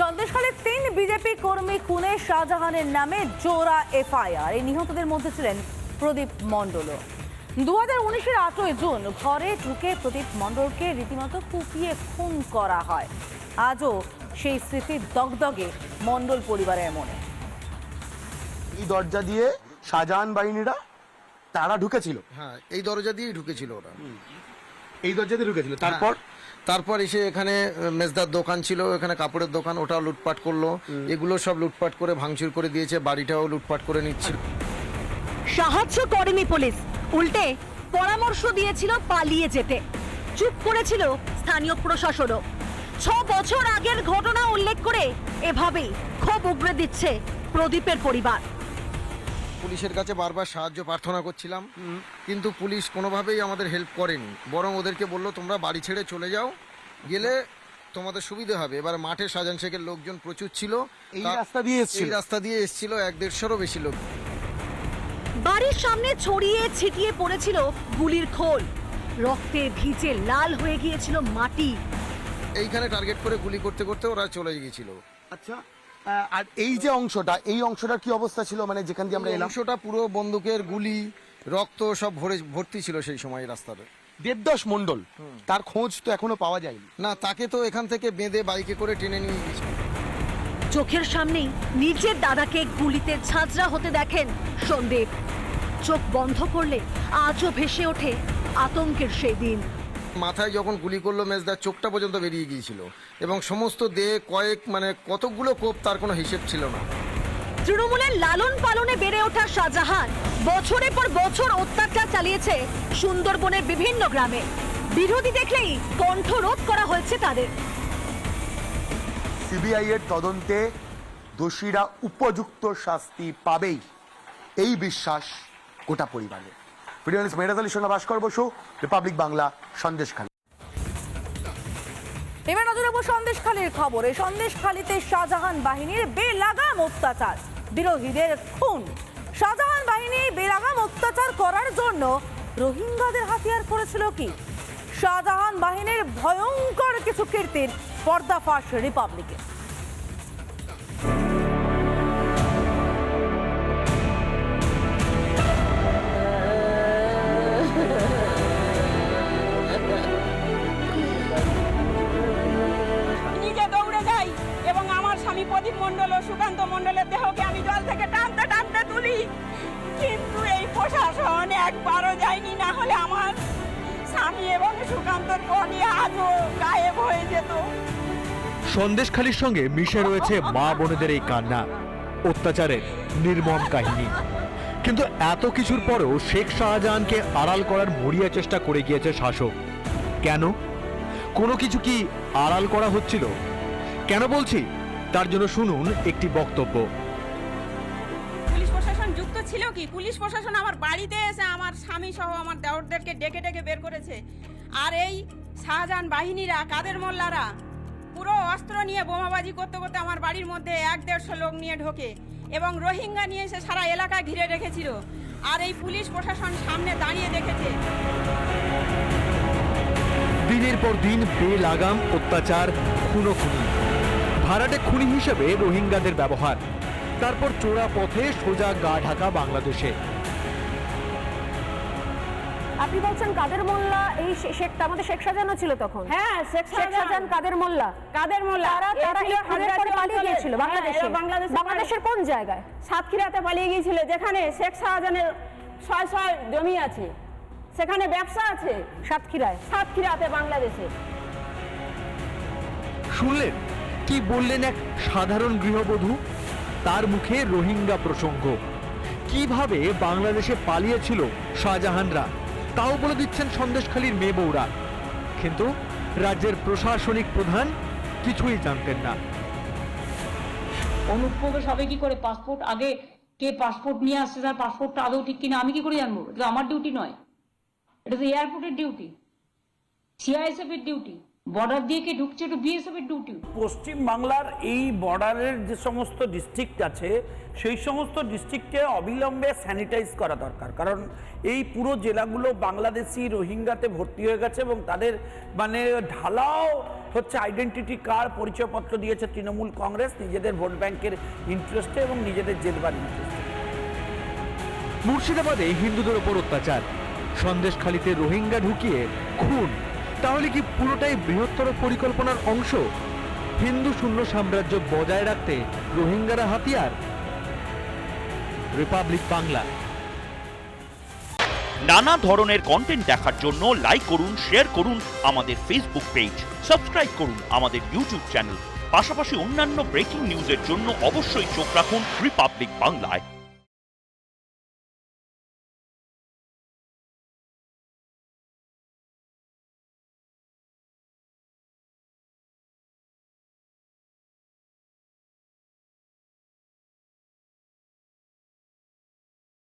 সন্দেশখালী তিন বিজেপি কর্মী খুনে শাহজাহানের নামে জোড়া এফআইআর। এই নিহতদের মধ্যে ছিলেন প্রদীপ মণ্ডলও। দু হাজার উনিশের আটই জুন ঘরে ঢুকে প্রদীপ মণ্ডলকে রীতিমতো কুপিয়ে খুন করা হয়। আজও সেই স্মৃতি দগদগে মণ্ডল পরিবারের মনে। এই দরজা দিয়ে শাহজাহান বাহিনীরা তারা ঢুকেছিল? হ্যাঁ এই দরজা দিয়েই ঢুকেছিল ওরা। এই দরজা দিয়ে ঢুকেছিল? তারপর? তারপর এসে এখানে মেজদার দোকান ছিল এখানে কাপড়ের দোকান ওটাও লুটপাট করল। এগুলো সব লুটপাট করে ভাঙচুর করে দিয়েছে বাড়িটাও লুটপাট করে নিচ্ছিল সাহায্য করেনি পুলিশ। উল্টে পরামর্শ দিয়েছিল পালিয়ে যেতে। চুপ করেছিল স্থানীয় প্রশাসনও। ছ বছর আগের ঘটনা উল্লেখ করে এভাবেই ক্ষোভ উগড়ে দিচ্ছে প্রদীপের পরিবার। পুলিশের কাছে বারবার সাহায্য প্রার্থনা করছিলাম। কিন্তু পুলিশ কোনোভাবেই আমাদের হেল্প করেনি। বরং ওদেরকে বলল তোমরা বাড়ি ছেড়ে চলে যাও। গেলে তোমাদের সুবিধা হবে। এবার মাঠে শাহজাহান শেখের লোকজন প্রচুর ছিল। এই রাস্তা দিয়ে এসেছিল? রাস্তা দিয়ে এসেছিল এক দেড়শোরও বেশি লোক। বাড়ির সামনে ছড়িয়ে ছিটিয়ে পড়েছিল গুলির খোল। রক্তে ভিজে লাল হয়ে গিয়েছিল মাটি। এইখানে টার্গেট করে গুলি করতে করতে ওরা চলে গিয়েছিল। আচ্ছা। আর এই যে অংশটা এই অংশটার কি অবস্থা ছিল? মানে যেখান দিয়ে আমরা এই এলাম। অংশটা পুরো বন্দুকের গুলি রক্ত সব ভরে ভর্তি ছিল সেই সময় রাস্তাতে দেবদাস মন্ডল তার খোঁজ তো এখনও পাওয়া যায়নি। না তাকে তো এখান থেকে বেঁধে বাইকে করে টেনে নিয়ে গেছে চোখের সামনেই নিজের দাদাকে গুলিতে ঝাঁঝরা হতে দেখেন সন্দীপ চোখ বন্ধ করলে আজও ভেসে ওঠে আতঙ্কের সেই দিন। মাথায় যখন গুলি করল মেজদার চোখটা পর্যন্ত বেরিয়ে গিয়েছিল। এবং সমস্ত দেহে কয়েক মানে কতকগুলো কোপ তার কোনো হিসেব ছিল না। তৃণমূলের লালন পালনে বেড়ে ওঠা শাহজাহান বছরের পর বছর অত্যাচার চালিয়েছে সুন্দরবনের বিভিন্ন গ্রামে। বিরোধী দেখলেই কণ্ঠরোধ করা হয়েছে তাদের। সিবিআই এর তদন্তে দোষীরা উপযুক্ত শাস্তি পাবেই। এই বিশ্বাস গোটা পরিবারের। ভিডিও মেহরাজ আলীর সঙ্গে ভাস্কর বসু, রিপাবলিক বাংলা সন্দেশখালী এবার নজর রাখব সন্দেশখালীর খবরে। সন্দেশখালীতে শাহজাহান বাহিনীর বেলাগাম অত্যাচার, বিরোধীদের খুন। শাহজাহান বাহিনী বেলাগাম অত্যাচার করার জন্য রোহিঙ্গাদের হাতিয়ার করেছিল কি? শাহজাহান বাহিনীর ভয়ঙ্কর কিছু কীর্তির পর্দাফাশ রিপাবলিকে। মণ্ডল ও সুকান্ত মণ্ডলের দেহকে আমি জল থেকে টানতে টানতে তুলি। কিন্তু এই প্রশাসন একবারও যায়নি, না হলে আমার স্বামী এবং সুকান্তর বডি আজও গায়েব হয়ে যেত। সন্দেশখালির সঙ্গে মিশে রয়েছে মা বোনেদের এই কান্না, অত্যাচারের নির্মম কাহিনী। কিন্তু এত কিছুর পরেও শেখ শাহজাহানকে আড়াল করার মরিয়া চেষ্টা করে গিয়েছে শাসক। কেন? কোনো কিছু কি আড়াল করা হচ্ছিল? কেন বলছি? তার জন্য শুনুন একটি বক্তব্য। পুলিশ প্রশাসন যুক্ত ছিল কি? পুলিশ প্রশাসন আমার বাড়িতে এসে আমার স্বামী সহ আমার দেওরদেরকে ডেকে ডেকে বের করেছে। আর এই শাহজাহান বাহিনীরা কাদের মোল্লারা পুরো অস্ত্র নিয়ে বোমাবাজি করতে করতে আমার বাড়ির মধ্যে এক দেড়শো লোক নিয়ে ঢোকে এবং রোহিঙ্গা নিয়ে এসে সারা এলাকা ঘিরে রেখেছিল। আর এই পুলিশ প্রশাসন সামনে দাঁড়িয়ে দেখেছে। দিনের পর দিন বেলাগাম অত্যাচার খুনো খুনি ভাড়াটে খুনি হিসেবে রোহিঙ্গাদের ব্যবহার। তারপর চোরা পথে সোজা গা ঢাকা বাংলাদেশে। আপনি বলছেন কাদের মোল্লা এই শেখ আমাদের শেখ শাহজাহানও ছিল তখন। হ্যাঁ শেখ শাহজাহান কাদের মোল্লা? কাদের মোল্লা? তারা তারা খুনের পরে পালিয়ে গিয়েছিল হ্যাঁ, বাংলাদেশে। বাংলাদেশের কোন জায়গায়? সাতক্ষীরাতে পালিয়ে গিয়েছিল যেখানে শেখ শাহজাহানের ছয় ছয় জমি আছে। সেখানে ব্যবসা আছে। সাতক্ষীরায়। সাতক্ষীরাতে বাংলাদেশে। শুনলেন? কি বললেন এক সাধারণ গৃহবধূ? তার মুখে রোহিঙ্গা প্রসঙ্গ। কীভাবে বাংলাদেশে পালিয়েছিল শাহজাহানরা? তাও বলে দিচ্ছেন সন্দেশখালীর মেয়ে বউরা। কিন্তু রাজ্যের প্রশাসনিক প্রধান কিছুই জানতেন না। অনুপ্রবেশ হবে কি করে পাসপোর্ট? আগে কে পাসপোর্ট নিয়ে আসছে, তার পাসপোর্টটা আদৌ ঠিক কিনা, আমি কি করে জানব? এটা আমার ডিউটি নয়। এটা তো এয়ারপোর্টের ডিউটি সিআইএসএফ এর ডিউটি বর্ডার দিয়ে কি ঢুকছে একটু বিএসএফ এর ডিউটি পশ্চিম বাংলার এই বর্ডারের যে সমস্ত ডিস্ট্রিক্ট আছে সেই সমস্ত ডিস্ট্রিক্টকে অবিলম্বে স্যানিটাইজ করা দরকার। কারণ এই পুরো জেলাগুলো বাংলাদেশি রোহিঙ্গাতে ভর্তি হয়ে গেছে এবং তাদের মানে ঢালাও হচ্ছে আইডেন্টিটি কার্ড পরিচয়পত্র দিয়েছে তৃণমূল কংগ্রেস নিজেদের ভোট ব্যাংকের ইন্টারেস্টে এবং নিজেদের জেলবার ইন্টারেস্টে মুর্শিদাবাদে হিন্দুদের ওপর অত্যাচার। সন্দেশখালিতে রোহিঙ্গা ঢুকিয়ে খুন। তাহলে কি পুরোটাই বৃহত্তর পরিকল্পনার অংশ হিন্দু শূন্য সাম্রাজ্য বজায় রাখতে রোহিঙ্গারা হাতিয়ার? রিপাবলিক বাংলা। নানা ধরনের কন্টেন্ট দেখার জন্য লাইক করুন শেয়ার করুন আমাদের ফেসবুক পেজ সাবস্ক্রাইব করুন আমাদের ইউটিউব চ্যানেল পাশাপাশি অন্যান্য ব্রেকিং নিউজের জন্য অবশ্যই চোখ রাখুন রিপাবলিক বাংলায়